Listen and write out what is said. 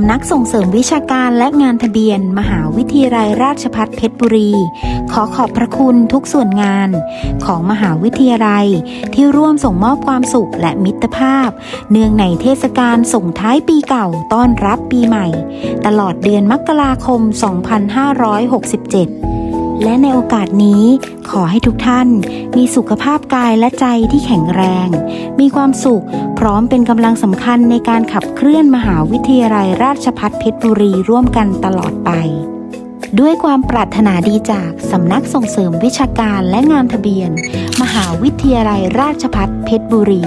ำนักส่งเสริมวิชาการและงานทะเบียน มหาวิทยาลัยราชพัฒเพชรบุรี ขอขอบพระคุณทุกส่วนงาน ของมหาวิทยาลัย ที่ร่วมส่งมอบความสุขและมิตรภาพ เนื่องในเทศกาลส่งท้ายปีเก่าต้อนรับปีใหม่ ตลอดเดือนมกราคม 2567 และในโอกาสนี้ขอให้ทุกท่าน มีสุขภาพกายและใจที่แข็งแรง มีความสุข พร้อมเป็นกำลังสำคัญในการขับเคลื่อนมหาวิทยาลัยราชภัฏเพชรบุรีร่วมกันตลอดไป ด้วยความปรารถนาดีจากสำนักส่งเสริมวิชาการและงานทะเบียน มหาวิทยาลัยราชภัฏเพชรบุรี